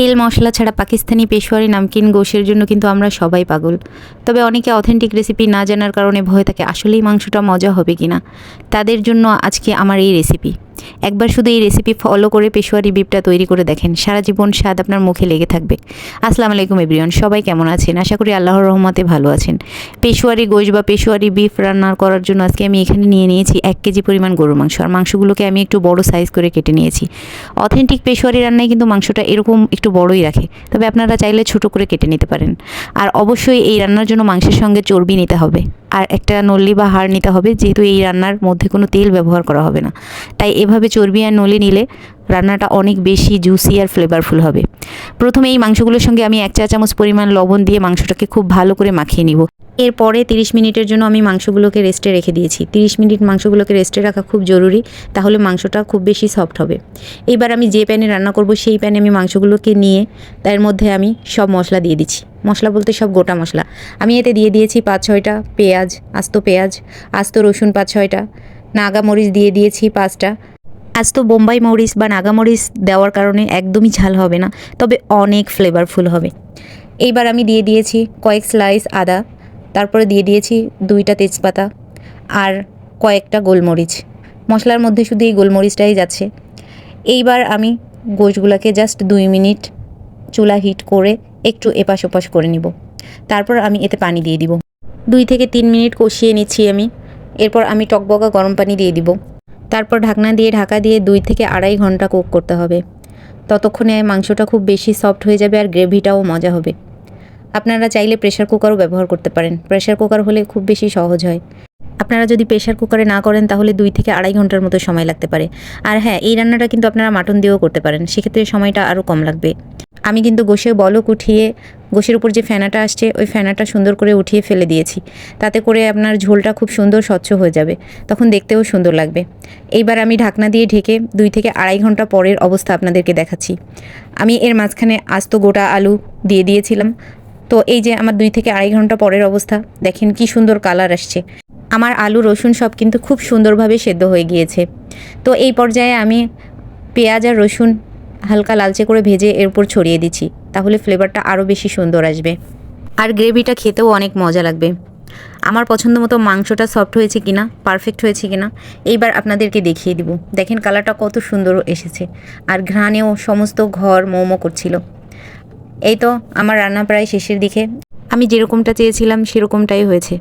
তেল মশলা ছাড়া পাকিস্তানি পেশোয়ারি নামকিন গোশের জন্য কিন্তু আমরা সবাই পাগল। তবে অনেকে অথেন্টিক রেসিপি না জানার কারণে ভয় থাকে, আসলেই মাংসটা মজা হবে কি না তাদের জন্য আজকে আমার এই রেসিপি একবার শুধু এই রেসিপি ফলো করে পেশোয়ারি বিপটা তৈরি করে দেখেন। সারা জীবন স্বাদ আপনার মুখে লেগে থাকবে। আসসালামু আলাইকুম এভরিওয়ান সবাই কেমন আছেন? আশা করি আল্লাহর রহমতে ভালো আছেন। পেশোয়ারি গোশ বা পেশোয়ারি বিফ রান্না করার জন্য আজকে আমি এখানে নিয়ে নিয়েছি এক কেজি পরিমাণ গরুর মাংস। আর মাংসগুলোকে আমি একটু বড় সাইজ করে কেটে নিয়েছি। অথেন্টিক পেশোয়ারি রান্নায় কিন্তু মাংসটা এরকম একটু বড়ই রাখে। তবে আপনারা চাইলে ছোট করে কেটে নিতে পারেন। আর অবশ্যই এই রান্নার জন্য মাংসের সঙ্গে চর্বি নিতে হবে। আর একটা নল্লি বা হাড় নিতে হবে, যেহেতু এই রান্নার মধ্যে কোনো তেল ব্যবহার করা হবে না। তাই এভাবে চর্বি আর নলি নিলে রান্নাটা অনেক বেশি জুসি আর ফ্লেভারফুল হবে। প্রথমে এই মাংসগুলোর সঙ্গে আমি এক চা চামচ পরিমাণ লবণ দিয়ে মাংসটাকে খুব ভালো করে মাখিয়ে নিব। এরপরে তিরিশ মিনিটের জন্য আমি মাংসগুলোকে রেস্টে রেখে দিয়েছি। তিরিশ মিনিট মাংসগুলোকে রেস্টে রাখা খুব জরুরি, তাহলে মাংসটা খুব বেশি সফট হবে। এবার আমি যে প্যানে রান্না করব, সেই প্যানে আমি মাংসগুলোকে নিয়ে তার মধ্যে আমি সব মশলা দিয়ে দিচ্ছি। মশলা বলতে সব গোটা মশলা। আমি এতে দিয়ে দিয়েছি পাঁচ ছয়টা পেঁয়াজ, আস্ত পেঁয়াজ, আস্ত রসুন পাঁচ ছয়টা নাগা মরিচ দিয়ে দিয়েছি পাঁচটা। আজ তো বোম্বাই মরিচ বা নাগামরিচ দেওয়ার কারণে একদমই ঝাল হবে না, তবে অনেক ফ্লেভারফুল হবে। এইবার আমি দিয়ে দিয়েছি কয়েক স্লাইস আদা। তারপরে দিয়ে দিয়েছি দুইটা তেজপাতা আর কয়েকটা গোলমরিচ। মশলার মধ্যে শুধু এই গোলমরিচটাই যাচ্ছে। এইবার আমি গোশগুলোকে জাস্ট দুই মিনিট চুলা হিট করে একটু এপাশ ওপাশ করে নিব। তারপর আমি এতে পানি দিয়ে দিব। দুই থেকে তিন মিনিট কষিয়ে নিচ্ছি আমি। এরপর আমি টকবকা গরম পানি দিয়ে দিব। তারপর ঢাকনা দিয়ে ঢাকা দিয়ে দুই থেকে আড়াই ঘণ্টা কুক করতে হবে। ততক্ষণে মাংসটা খুব বেশি সফট হয়ে যাবে আর গ্রেভিটাও মজা হবে। আপনারা চাইলে প্রেশার কুকারও ব্যবহার করতে পারেন। প্রেশার কুকার হলে খুব বেশি সহজ হয়। আপনারা যদি প্রেশার কুকারে না করেন, তাহলে দুই থেকে আড়াই ঘণ্টার মতো সময় লাগতে পারে। আর হ্যাঁ এই রান্নাটা কিন্তু আপনারা মাটন দিয়েও করতে পারেন। সেক্ষেত্রে সময়টা আরও কম লাগবে। আমি কিন্তু গোশে বলক উঠিয়ে, গোশের উপর যে ফেনাটা আসছে, ওই ফেনাটা সুন্দর করে উঠিয়ে ফেলে দিয়েছি। তাতে করে আপনার ঝোলটা খুব সুন্দর স্বচ্ছ হয়ে যাবে। তখন দেখতেও সুন্দর লাগবে। এইবার আমি ঢাকনা দিয়ে ঢেকে দুই থেকে আড়াই ঘণ্টা পরের অবস্থা আপনাদেরকে দেখাচ্ছি। আমি এর মাঝখানে আস্ত গোটা আলু দিয়ে দিয়েছিলাম। তো এই যে আমার দুই থেকে আড়াই ঘণ্টা পরের অবস্থা, দেখেন কি সুন্দর কালার আসছে। আমার আলু, রসুন সব কিন্তু খুব সুন্দরভাবে সেদ্ধ হয়ে গিয়েছে। তো এই পর্যায়ে আমি পেঁয়াজ আর রসুন হালকা লালচে করে ভেজে এর উপর ছড়িয়ে দিচ্ছি, তাহলে ফ্লেভারটা আরও বেশি সুন্দর আসবে। আর গ্রেভিটা খেতেও অনেক মজা লাগবে। আমার পছন্দ মতো মাংসটা সফট হয়েছে কিনা পারফেক্ট হয়েছে কিনা, এইবার আপনাদেরকে দেখিয়ে দিব। দেখেন কালারটা কত সুন্দর এসেছে। আর ঘ্রাণেও সমস্ত ঘর মোমো করছিল। এই তো, আমার রান্না প্রায় শেষের দিকে। আমি যেরকমটা চেয়েছিলাম, সেরকমটাই হয়েছে।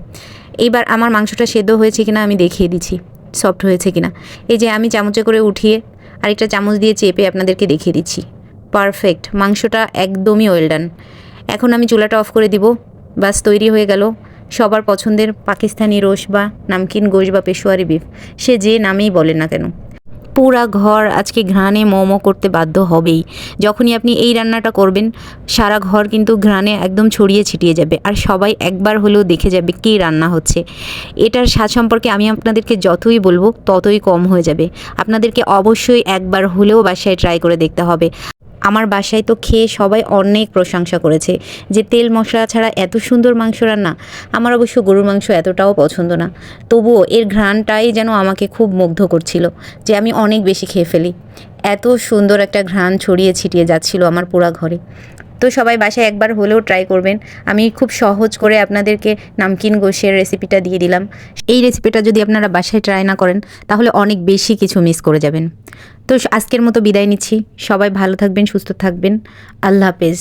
এইবার আমার মাংসটা সেদ্ধ হয়েছে কিনা আমি দেখিয়ে দিচ্ছি সফট হয়েছে কিনা। এই যে আমি চামচে করে উঠিয়ে আরেকটা চামচ দিয়ে চেপে আপনাদেরকে দেখিয়ে দিচ্ছি। পারফেক্ট মাংসটা একদমই ওয়েল ডান এখন আমি চুলাটা অফ করে দিব। বাস, তৈরি হয়ে গেল। সবার পছন্দের পাকিস্তানি রোশ বা নামকিন গোশ বা পেশোয়ারি বিফ সে যে নামেই বলে না কেন। পুরা ঘর আজকে ঘ্রাণে মোমো করতে বাধ্য হবেই। যখনই আপনি এই রান্নাটা করবেন, সারা ঘর কিন্তু ঘ্রাণে একদম ছড়িয়ে ছিটিয়ে যাবে। আর সবাই একবার হলেও দেখে যাবে কী রান্না হচ্ছে। এটার স্বাদ সম্পর্কে আমি আপনাদেরকে যতই বলব, ততই কম হয়ে যাবে। আপনাদেরকে অবশ্যই একবার হলেও বাসায় ট্রাই করে দেখতে হবে। আমার বাসায় তো খেয়ে সবাই অনেক প্রশংসা করেছে যে তেল মশলা ছাড়া এত সুন্দর মাংস রান্না। আমার অবশ্য গরুর মাংস এতটাও পছন্দ না। তবুও এর ঘ্রাণটাই যেন আমাকে খুব মুগ্ধ করছিল যে আমি অনেক বেশি খেয়ে ফেলি। এত সুন্দর একটা ঘ্রাণ ছড়িয়ে ছিটিয়ে যাচ্ছিল আমার পুরা ঘরে। তো সবাই বাসায় একবার হলেও ট্রাই করবেন। আমি খুব সহজ করে আপনাদেরকে নামকিন গোশের রেসিপিটা দিয়ে দিলাম। এই রেসিপিটা যদি আপনারা বাসায় ট্রাই না করেন, তাহলে অনেক বেশি কিছু মিস করে যাবেন। তো আজকের মতো বিদায় নিচ্ছি। সবাই ভালো থাকবেন, সুস্থ থাকবেন। আল্লাহ হাফেজ।